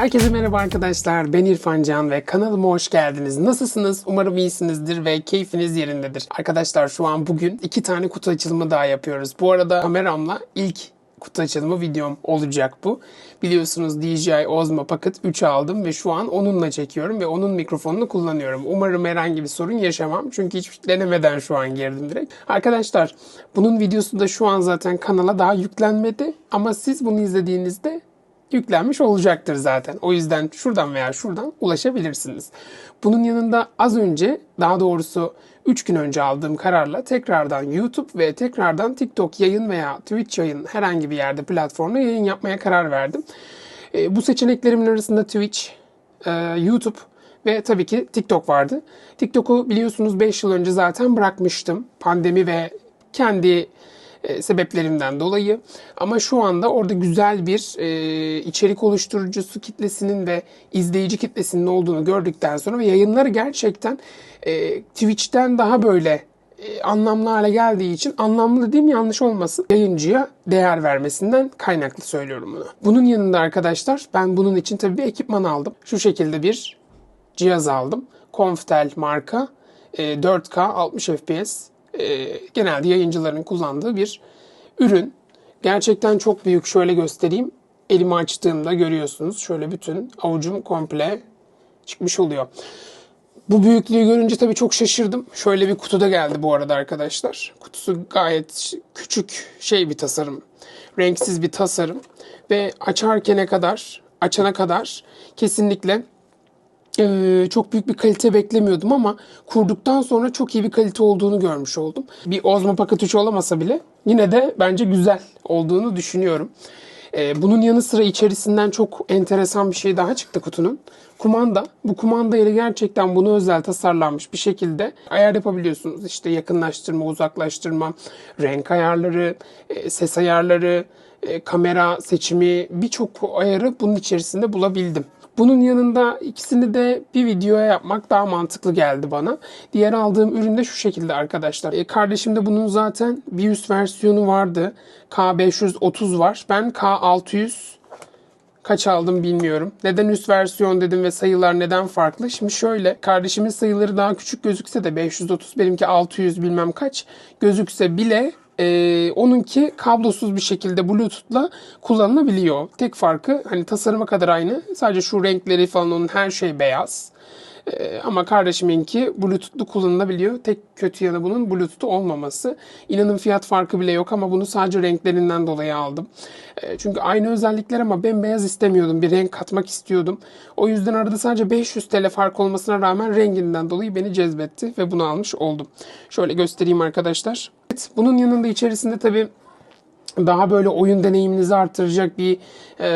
Herkese merhaba arkadaşlar. Ben İrfan Can ve kanalıma hoş geldiniz. Nasılsınız? Umarım iyisinizdir ve keyfiniz yerindedir. Arkadaşlar şu an bugün iki tane kutu açılımı daha yapıyoruz. Bu arada kameramla ilk kutu açılımı videom olacak bu. Biliyorsunuz DJI Osmo Pocket 3 aldım ve şu an onunla çekiyorum ve onun mikrofonunu kullanıyorum. Umarım herhangi bir sorun yaşamam. Çünkü hiç denemeden şu an girdim direkt. Arkadaşlar bunun videosu da şu an zaten kanala daha yüklenmedi. Ama siz bunu izlediğinizde yüklenmiş olacaktır zaten. O yüzden şuradan veya şuradan ulaşabilirsiniz. Bunun yanında az önce daha doğrusu 3 gün önce aldığım kararla tekrardan YouTube ve tekrardan TikTok yayın veya Twitch yayın herhangi bir yerde platformda yayın yapmaya karar verdim. E, bu seçeneklerimin arasında Twitch, e, YouTube ve tabii ki TikTok vardı. TikTok'u biliyorsunuz 5 yıl önce zaten bırakmıştım. Pandemi ve kendi e, sebeplerimden dolayı. Ama şu anda orada güzel bir e, içerik oluşturucusu kitlesinin ve izleyici kitlesinin olduğunu gördükten sonra ve yayınları gerçekten e, Twitch'ten daha böyle e, anlamlı hale geldiği için anlamlı dediğim yanlış olmasın. Yayıncıya değer vermesinden kaynaklı söylüyorum bunu. Bunun yanında arkadaşlar ben bunun için tabii bir ekipman aldım. Şu şekilde bir cihaz aldım. Conftel marka e, 4K 60 FPS e, genelde yayıncıların kullandığı bir ürün. Gerçekten çok büyük. Şöyle göstereyim. Elimi açtığımda görüyorsunuz. Şöyle bütün avucum komple çıkmış oluyor. Bu büyüklüğü görünce tabii çok şaşırdım. Şöyle bir kutuda geldi bu arada arkadaşlar. Kutusu gayet küçük şey bir tasarım. Renksiz bir tasarım. Ve açarkene kadar, açana kadar kesinlikle ee, çok büyük bir kalite beklemiyordum ama kurduktan sonra çok iyi bir kalite olduğunu görmüş oldum. Bir Osmo Pocket 3 olamasa bile yine de bence güzel olduğunu düşünüyorum. Ee, bunun yanı sıra içerisinden çok enteresan bir şey daha çıktı kutunun. Kumanda. Bu kumanda ile gerçekten bunu özel tasarlanmış bir şekilde ayar yapabiliyorsunuz. İşte yakınlaştırma, uzaklaştırma, renk ayarları, e, ses ayarları, e, kamera seçimi birçok ayarı bunun içerisinde bulabildim. Bunun yanında ikisini de bir videoya yapmak daha mantıklı geldi bana. Diğer aldığım ürün de şu şekilde arkadaşlar. E, kardeşimde bunun zaten bir üst versiyonu vardı. K530 var. Ben K600 kaç aldım bilmiyorum. Neden üst versiyon dedim ve sayılar neden farklı? Şimdi şöyle kardeşimin sayıları daha küçük gözükse de 530 benimki 600 bilmem kaç gözükse bile e, onunki kablosuz bir şekilde Bluetooth'la kullanılabiliyor. Tek farkı hani tasarıma kadar aynı. Sadece şu renkleri falan onun her şey beyaz. Ee, ama kardeşiminki Bluetooth'lu kullanılabiliyor. Tek kötü yanı bunun Bluetooth olmaması. İnanın fiyat farkı bile yok ama bunu sadece renklerinden dolayı aldım. Ee, çünkü aynı özellikler ama bembeyaz istemiyordum. Bir renk katmak istiyordum. O yüzden arada sadece 500 TL fark olmasına rağmen renginden dolayı beni cezbetti ve bunu almış oldum. Şöyle göstereyim arkadaşlar. Evet, bunun yanında içerisinde tabii daha böyle oyun deneyiminizi artıracak bir e,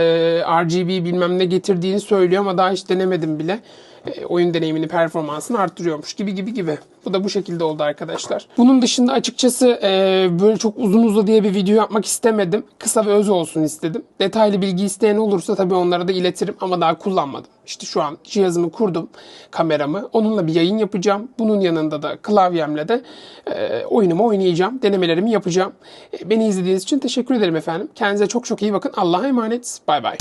RGB bilmem ne getirdiğini söylüyor ama daha hiç denemedim bile. E, oyun deneyimini, performansını arttırıyormuş gibi gibi gibi. Bu da bu şekilde oldu arkadaşlar. Bunun dışında açıkçası e, böyle çok uzun uza diye bir video yapmak istemedim. Kısa ve öz olsun istedim. Detaylı bilgi isteyen olursa tabii onlara da iletirim ama daha kullanmadım. İşte şu an cihazımı kurdum, kameramı. Onunla bir yayın yapacağım. Bunun yanında da klavyemle de e, oyunumu oynayacağım. Denemelerimi yapacağım. E, beni izlediğiniz için teşekkür ederim efendim. Kendinize çok çok iyi bakın. Allah'a emanet. Bay bay.